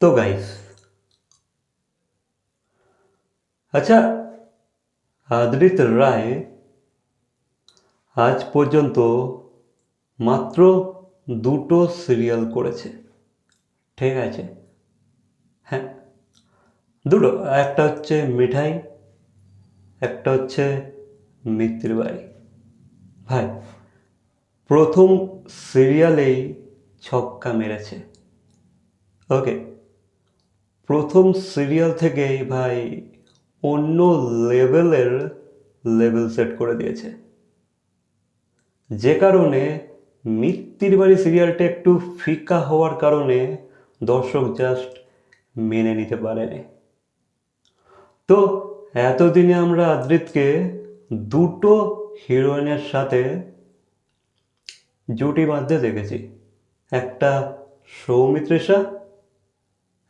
তো গাইস আচ্ছা আদৃত রায় আজ পর্যন্ত মাত্র দুটো সিরিয়াল করেছে। ঠিক আছে? হ্যাঁ দুটো। একটা হচ্ছে মিঠাই, একটা হচ্ছে মিত্তির বাড়ি। ভাই, প্রথম সিরিয়ালেই ছক্কা মেরেছে। ওকে প্রথম সিরিয়াল থেকেই ভাই অন্য লেভেলের লেভেল সেট করে দিয়েছে। যে কারণে মিত্তির বাড়ি সিরিয়ালটা একটু ফিকা হওয়ার কারণে দর্শক জাস্ট মেনে নিতে পারেনি। তো এতদিনে আমরা আদ্রিতকে দুটো হিরোইনের সাথে জুটি বাঁধতে দেখেছি। একটা সৌমিত্রিষা,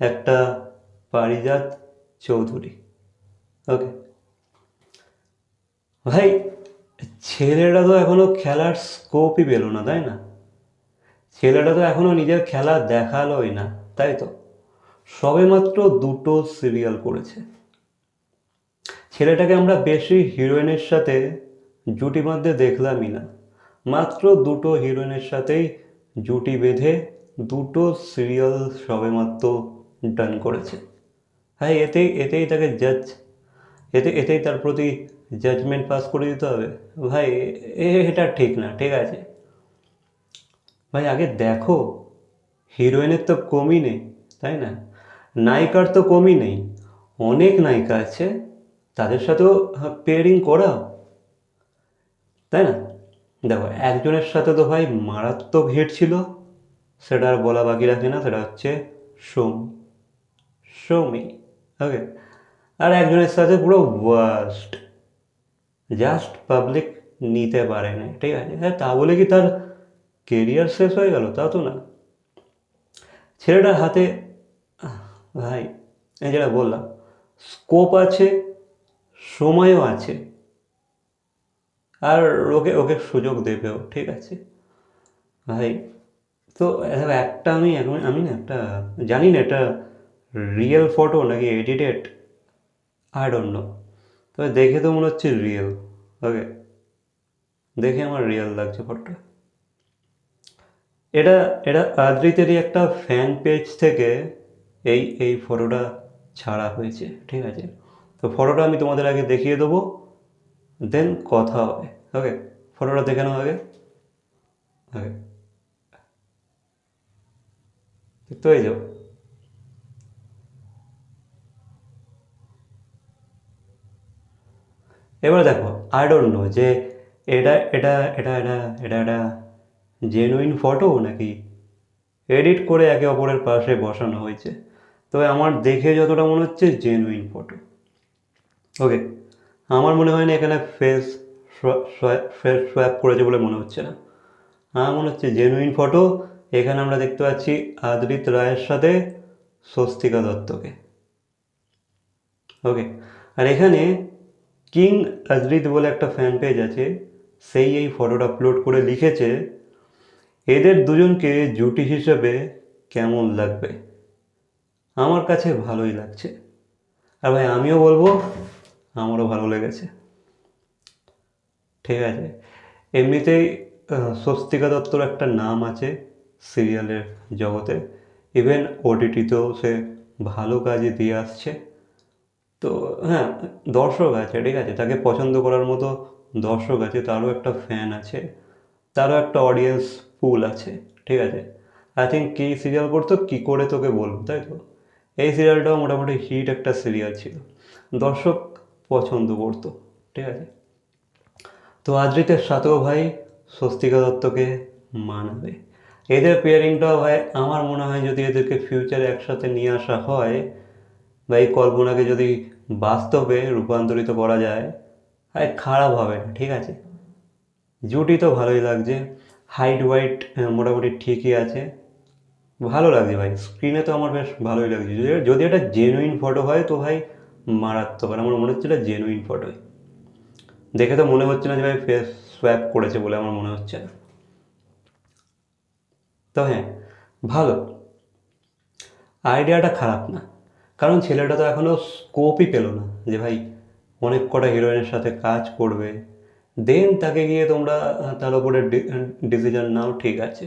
একটা পারিজাত চৌধুরী। ওকে ভাই ছেলেটা তো এখনও খেলার স্কোপই পেল না, তাই না? ছেলেটা তো এখনও নিজের খেলা দেখালোই না, তাই তো? সবেমাত্র দুটো সিরিয়াল করেছে। ছেলেটাকে আমরা বেশি হিরোইনের সাথে জুটি বাঁধতে দেখলামই না। মাত্র দুটো হিরোইনের সাথেই জুটি বেঁধে দুটো সিরিয়াল সবেমাত্র ডান করেছে। হ্যাঁ এতেই এতেই তাকে জাজ এতে, এতেই তার প্রতি জাজমেন্ট পাস করে দিতে হবে। ভাই এটা ঠিক না, ঠিক আছে। ভাই, আগে দেখো হিরোইনের তো কমই নেই, তাই না? নায়িকার তো কমই নেই। অনেক নায়িকা আছে, তাদের সাথেও পেয়ারিং করাও। তাই না? দেখো, একজনের সাথে তো ভাই মারাত্মক হিট ছিল, সেটা আর বলা বাকি রাখে না, সেটা হচ্ছে সৌমি সৌমি ওকে আর একজনের সাথে পুরো ওয়ার্স্ট জাস্ট পাবলিক নিতে পারে না ঠিক আছে? হ্যাঁ তা বলে কি তার কেরিয়ার শেষ হয়ে গেল? তা তো না। ছেলেটার হাতে, ভাই, এই যেটা বললাম স্কোপ আছে, সময়ও আছে, আর ওকে ওকে সুযোগ দেবেও, ঠিক আছে? ভাই, তো একটা আমি আমি না একটা জানি না, এটা রিয়েল ফটো নাকি এডিটেড আই ডোন্ট নো তবে দেখে তো মনে হচ্ছে রিয়েল ওকে দেখে আমার রিয়েল লাগছে ফটোটা এটা এটা আদ্রিতেরই একটা ফ্যান পেজ থেকে এই এই ফটোটা ছাড়া হয়েছে, ঠিক আছে? তো ফটোটা আমি তোমাদের আগে দেখিয়ে দেবো দেন কথা হবে ওকে ফটোটা দেখে নাও আগে ওকে তো এই যাও। এবার দেখো আই ডোন্ট নো যে এটা এটা এটা এটা এটা একটা জেনুইন ফটো নাকি এডিট করে একে অপরের পাশে বসানো হয়েছে। তবে আমার দেখে যতটা মনে হচ্ছে জেনুইন ফটো ওকে আমার মনে হয় না এখানে ফেস ফেস সোয়াপ করেছে বলে মনে হচ্ছে না। আমার মনে হচ্ছে জেনুইন ফটো এখানে আমরা দেখতে পাচ্ছি আদ্রিত রায়ের সাথে স্বস্তিকা দত্তকে। ওকে আর এখানে কিং আজরিত বলে একটা ফ্যান পেজ আছে, সেই এই ফটোটা আপলোড করে লিখেছে, এদের দুজনকে জুটি হিসেবে কেমন লাগবে? আমার কাছে ভালোই লাগছে। আর ভাই, আমিও বলব, আমারও ভালো লেগেছে। ঠিক আছে, এমনিতেই স্বস্তিকা দত্তর একটা নাম আছে সিরিয়ালের জগতে ইভেন ওটিটিতেও সে ভালো কাজে দিয়ে আসছে। তো হ্যাঁ দর্শক আছে, ঠিক আছে? তাকে পছন্দ করার মতো দর্শক আছে, তারও একটা ফ্যান আছে, তারও একটা অডিয়েন্স পুল আছে, ঠিক আছে? আই থিঙ্ক কী সিরিয়াল করতো, কী করে তোকে বলব, তাই তো? এই সিরিয়ালটাও মোটামুটি হিট একটা সিরিয়াল ছিল। দর্শক পছন্দ করতো, ঠিক আছে? তো আদ্রিতের সাথেও ভাই স্বস্তিকা দত্তকে মানাবে। এদের পেয়ারিংটাও ভাই, আমার মনে হয় যদি এদেরকে ফিউচারে একসাথে নিয়ে আসা হয়, বা এই কল্পনাকে যদি বাস্তবে রূপান্তরিত করা যায়। ভাই খারাপ হবে না, ঠিক আছে? জুটি তো ভালোই লাগছে। হাইট ওয়াইট মোটামুটি ঠিকই আছে। ভালো লাগছে ভাই স্ক্রিনে তো আমার বেশ ভালোই লাগছে। যদি যদি এটা জেনুইন ফটো হয় তো ভাই মারাত্মক আর আমার মনে হচ্ছে এটা জেনুইন ফটোই দেখে তো মনে হচ্ছে না যে ভাই ফেস সোয়াপ করেছে বলে আমার মনে হচ্ছে না। তো হ্যাঁ ভালো। আইডিয়াটা খারাপ না। কারণ ছেলেটা তো এখনও স্কোপই পেল না যে ভাই অনেক কটা হিরোইনের সাথে কাজ করবে। দেন তাকে গিয়ে তোমরা তার উপরে ডিসিশন নাও, ঠিক আছে।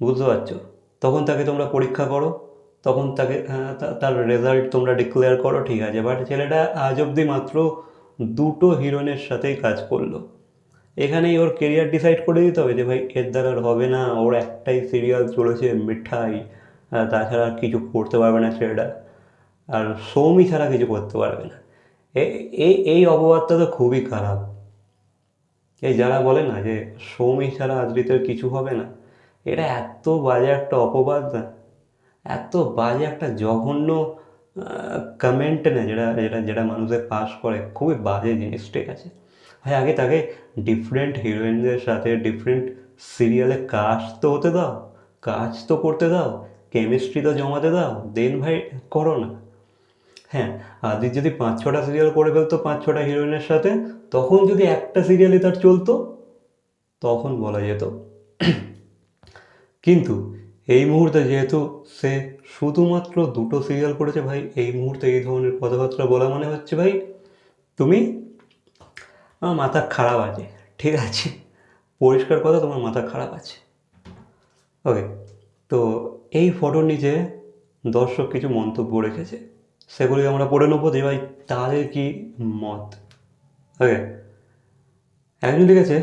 বুঝতে পারছ? তখন তাকে তোমরা পরীক্ষা করো, তখন তাকে তার রেজাল্ট তোমরা ডিক্লেয়ার করো, ঠিক আছে। বাট ছেলেটা আজ অবধি মাত্র দুটো হিরোইনের সাথেই কাজ করল। এখানেই ওর কেরিয়ার ডিসাইড করে দিতে হবে যে ভাই এর দ্বারা হবে না, ওর একটাই সিরিয়াল চলেছে, মিঠাই। তাছাড়া আর কিছু করতে পারবে না ছেলেটা। আর সৌমি ছাড়া কিছু করতে পারবে না। এই এই অপবাদটা তো খুবই খারাপ। এই যারা বলে না যে সৌমি ছাড়া আদ্রিতের কিছু হবে না এটা এত বাজে একটা অপবাদ না, এত বাজে একটা জঘন্য কমেন্ট না যেটা যেটা যেটা মানুষের পাস করে। খুবই বাজে জিনিস ঠিক আছে। ভাই, আগে তাকে ডিফারেন্ট হিরোইনদের সাথে ডিফারেন্ট সিরিয়ালে কাজ তো হতে দাও কাজ তো করতে দাও কেমিস্ট্রি তো জমাতে দাও দেন ভাই করো না। হ্যাঁ আদির যদি পাঁচ ছটা সিরিয়াল করে ফেলতো, পাঁচ ছটা হিরোইনের সাথে, তখন যদি একটা সিরিয়ালই তার চলতো, তখন বলা যেত। কিন্তু এই মুহূর্তে যেহেতু সে শুধুমাত্র দুটো সিরিয়াল করেছে ভাই, এই মুহূর্তে এই ধরনের কথাবার্তা বলা মানে হচ্ছে ভাই, তুমি, আমার মাথা খারাপ আছে, ঠিক আছে? পরিষ্কার কথা, তোমার মাথা খারাপ আছে। ওকে তো এই ফটোর নিচে দর্শক কিছু মন্তব্য রেখেছে। সেগুলি আমরা পড়ে নেব যে ভাই তাদের কি মত। ওকে একজন লিখেছে,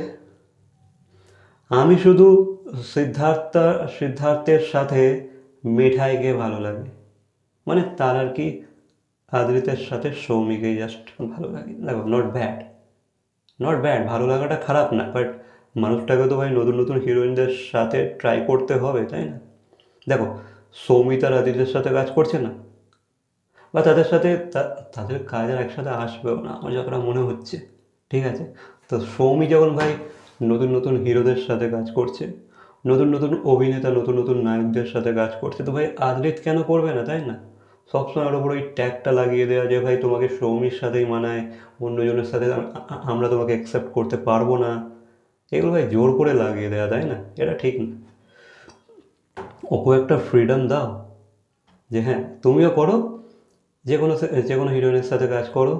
আমি শুধু সিদ্ধার্থ, সিদ্ধার্থের সাথে মিঠাইকে ভালো লাগে। মানে তার আর কি আদৃতের সাথে সৌমিকে জাস্ট ভালো লাগে। দেখো নট ব্যাড নট ব্যাড ভালো লাগাটা খারাপ না বাট মানুষটাকে তো ভাই নতুন নতুন হিরোইনদের সাথে ট্রাই করতে হবে, তাই না? দেখো সৌমিতার আদিত্যের সাথে কাজ করছে না। বা তাদের সাথে তাদের কাজ আর একসাথে আসবেও না, আমার যতটা মনে হচ্ছে, ঠিক আছে? তো সৌমি যখন ভাই নতুন নতুন হিরোদের সাথে কাজ করছে, নতুন নতুন অভিনেতা, নতুন নতুন নায়কদের সাথে কাজ করছে, তো ভাই আদ্রিত কেন করবে না, তাই না? সবসময় ওর উপর ওই ট্যাগটা লাগিয়ে দেওয়া যে ভাই তোমাকে সৌমির সাথেই মানায়, অন্যজনের সাথে আমরা তোমাকে অ্যাকসেপ্ট করতে পারব না, এগুলো ভাই জোর করে লাগিয়ে দেওয়া তাই না? এটা ঠিক না। ওকে একটা ফ্রিডম দাও। যে হ্যাঁ তুমিও করো, যে কোনো যে কোনো হিরোইনের সাথে কাজ করো,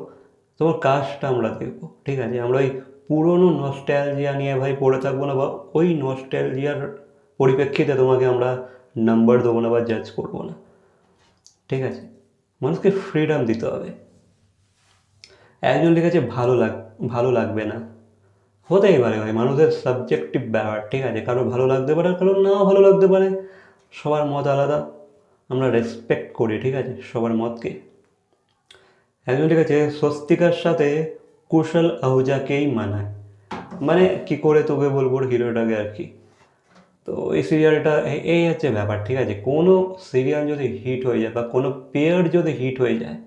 তোমার কাজটা আমরা দেখব, ঠিক আছে? আমরা ওই পুরনো নস্ট্যালজিয়া নিয়ে ভাই পড়ে থাকব না, বা ওই নস্ট্যালজিয়ার পরিপ্রেক্ষিতে তোমাকে আমরা নাম্বার দেবো না বা জাজ করব না, ঠিক আছে? মানুষকে ফ্রিডম দিতে হবে। একজন লিখেছে, ভালো লাগ, ভালো লাগবে না। হতেই পারে ভাই, মানুষের সাবজেক্টিভ ব্যাপার, ঠিক আছে? কারও ভালো লাগতে পারে কারও নাও ভালো লাগতে পারে। সবার মত আলাদা, আমরা রেসপেক্ট করি, ঠিক আছে? সবার মতকে। একজন ঠিক আছে, স্বস্তিকার সাথে কুশল আহুজাকেই মানায়। মানে কি করে তোকে বলব হিরোটাকে আর কি? তো এই সিরিয়ালটা এই হচ্ছে ব্যাপার, ঠিক আছে? কোনো সিরিয়াল যদি হিট হয়ে যায় বা কোনো পেয়ার যদি হিট হয়ে যায়,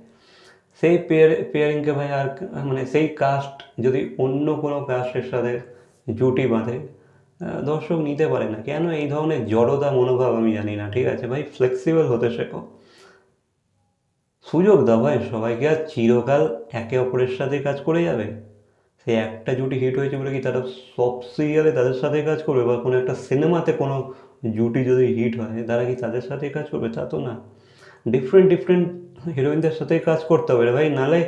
সেই পেয়ার পেয়ারিংকে ভাই আর মানে সেই কাস্ট যদি অন্য কোনো কাস্টের সাথে জুটি বাঁধে দর্শক নিতে পারে না। কেন? এই ধরনের জড়তা মনোভাব আমি জানি না, ঠিক আছে? ভাই ফ্লেক্সিবল হতে শেখো। সুযোগ দাও ভাই, সবাইকে আর চিরকাল একে অপরের সাথে কাজ করে যাবে। সেই একটা জুটি হিট হয়েছে বলে কি তারা সব সিরিয়ালে তাদের সাথে কাজ করবে? বা কোনো একটা সিনেমাতে কোনো জুটি যদি হিট হয়, তারা কি তাদের সাথে কাজ করবে? তা তো না। ডিফারেন্ট ডিফারেন্ট হিরোইনদের সাথে কাজ করতে হবে ভাই। নালে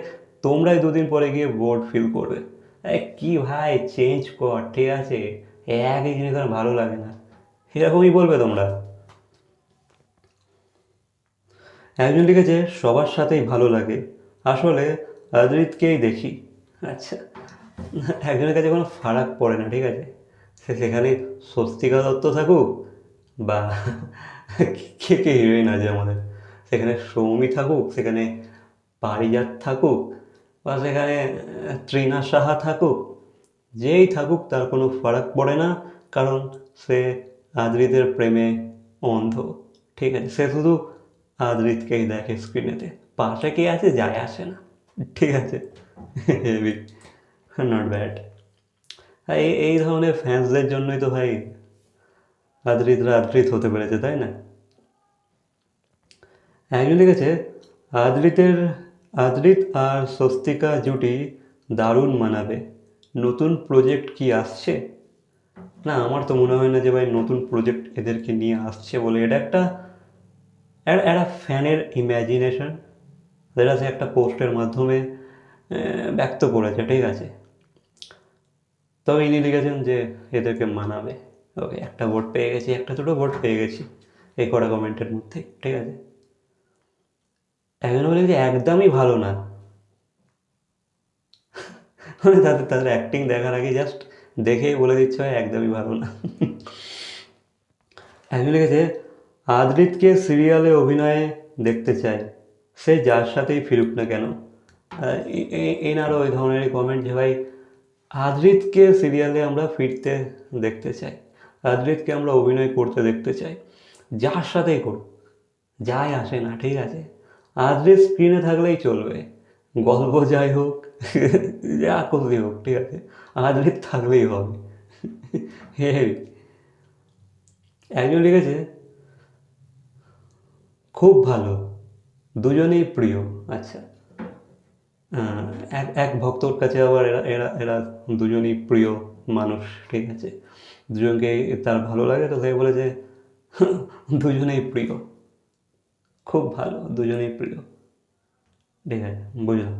তোমরাই দুদিন পরে গিয়ে বোর্ড ফিল করবে। কি ভাই চেঞ্জ কর, ঠিক আছে? একই জিনিস আর ভালো লাগে না। এরকমই বলবে তোমরা। একজন লিখেছে, সবার সাথেই ভালো লাগে। আসলে অদ্রিতকেই দেখি। আচ্ছা একজনের কাছে কোনো ফারাক পড়ে না, ঠিক আছে? সে সেখানে স্বস্তিকা দত্ত থাকুক বা কে কে হিরোইন আছে আমাদের? সেখানে সৌমি থাকুক, সেখানে পারিজাত থাকুক বা সেখানে ত্রিনা সাহা থাকুক যেই থাকুক তার কোনো ফারাক পড়ে না, কারণ সে আদ্রিতের প্রেমে অন্ধ। ঠিক আছে, সে শুধু আদ্রিতকেই দেখে স্ক্রিনেতে পাশে কে আছে? যায় আসে না। ঠিক আছে হেভি নট ব্যাড এই এই ধরনের ফ্যান্সদের জন্যই তো ভাই আদ্রিতরা আদ্রিত হতে পেরেছে, তাই না? একজন লিখেছে আদ্রিতের আদ্রিত আর স্বস্তিকা জুটি দারুণ মানাবে। নতুন প্রজেক্ট কি আসছে? না, আমার তো মনে হয় না যে ভাই নতুন প্রজেক্ট এদেরকে নিয়ে আসছে বলে। এটা একটা, এরা ফ্যানের ইম্যাজিনেশন যেটা সে একটা পোস্টের মাধ্যমে ব্যক্ত করেছে, ঠিক আছে? তবে ইনি লিখেছেন যে এদেরকে মানাবে। ওকে, একটা ভোট পেয়ে গেছি, একটা দুটো ভোট পেয়ে গেছি, এই কটা কমেন্টের মধ্যে, ঠিক আছে? একজন বলে যে একদমই ভালো না। মানে তাদের তাদের অ্যাক্টিং দেখার আগে জাস্ট দেখেই বলে দিচ্ছে একদমই ভালো না। একজন লিখেছে আদ্রিতকে সিরিয়ালে অভিনয়ে দেখতে চাই। সে যার সাথেই ফিরুক না কেন? এনারও ওই ধরনের কমেন্ট যে ভাই, আদ্রিতকে সিরিয়ালে আমরা ফিরতে দেখতে চাই। আদ্রিতকে আমরা অভিনয় করতে দেখতে চাই। যার সাথেই করুক, যাই আসে না, ঠিক আছে? আদ্রিত স্ক্রিনে থাকলেই চলবে। গল্প যাই হোক, যা করলেই হোক, ঠিক আছে? আদ্রিত থাকলেই হবে। একজন লিখেছে, খুব ভালো, দুজনেই প্রিয়। আচ্ছা। এক এক ভক্তর কাছে আবার এরা এরা এরা দুজনেই প্রিয় মানুষ, ঠিক আছে? দুজনকে তার ভালো লাগে, তো সে বলে যে, দুজনেই প্রিয়। খুব ভালো, দুজনেই প্রিয়। ঠিক আছে, বুঝলাম।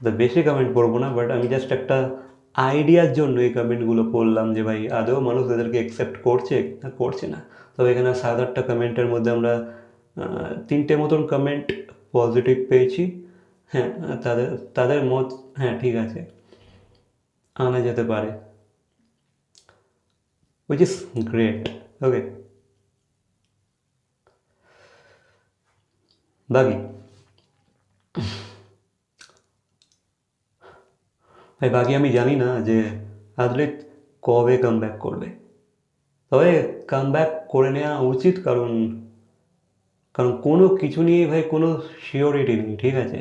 তো বেশি কমেন্ট করব না বাট আমি জাস্ট একটা আইডিয়ার জন্য এই কমেন্টগুলো করলাম যে ভাই, আদৌ মানুষ এদেরকে অ্যাকসেপ্ট করছে না করছে না? তবে এখানে সাত আটটা কমেন্টের মধ্যে আমরা তিনটে মতন কমেন্ট পজিটিভ পেয়েছি। হ্যাঁ তাদের তাদের মত হ্যাঁ ঠিক আছে। আনা যেতে পারে। উইচ ইজ গ্রেট ওকে বাকি? ভাই বাকি আমি জানি না যে আদলিত কবে কাম ব্যাক করবে। তবে কাম ব্যাক করে নেওয়া উচিত, কারণ কারণ কোনো কিছু নিয়ে ভাই কোনো শিওরিটি নেই, ঠিক আছে?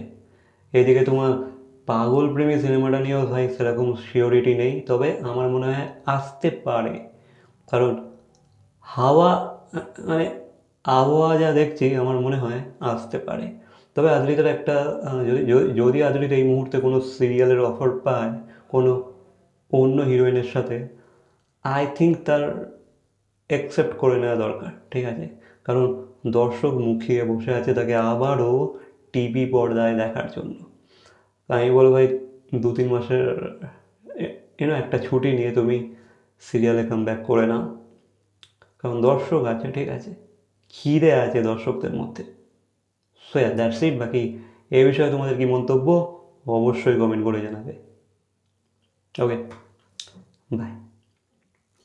এদিকে তোমার পাগল প্রেমী সিনেমাটা নিয়েও ভাই সেরকম শিওরিটি নেই, তবে আমার মনে হয় আসতে পারে। কারণ হাওয়া মানে আবহাওয়া যা দেখছি, আমার মনে হয় আসতে পারে। তবে আদরিতের একটা যদি আদরিত এই মুহূর্তে কোনো সিরিয়ালের অফার পায়, কোনো অন্য হিরোইনের সাথে আই থিঙ্ক তার অ্যাকসেপ্ট করে নেওয়া দরকার, ঠিক আছে? কারণ দর্শক মুখিয়ে বসে আছে তাকে আবারও টিভি পর্দায় দেখার জন্য। আমি বলো ভাই দু তিন মাসের এন একটা ছুটি নিয়ে তুমি সিরিয়ালে কাম ব্যাক করে নাও। কারণ দর্শক আছে, ঠিক আছে? খিদে আছে দর্শকদের মধ্যে। সো দ্যাটস ইট বাকি এ বিষয়ে তোমাদের কি মন্তব্য, অবশ্যই কমেন্ট করে জানাবে। Okay bye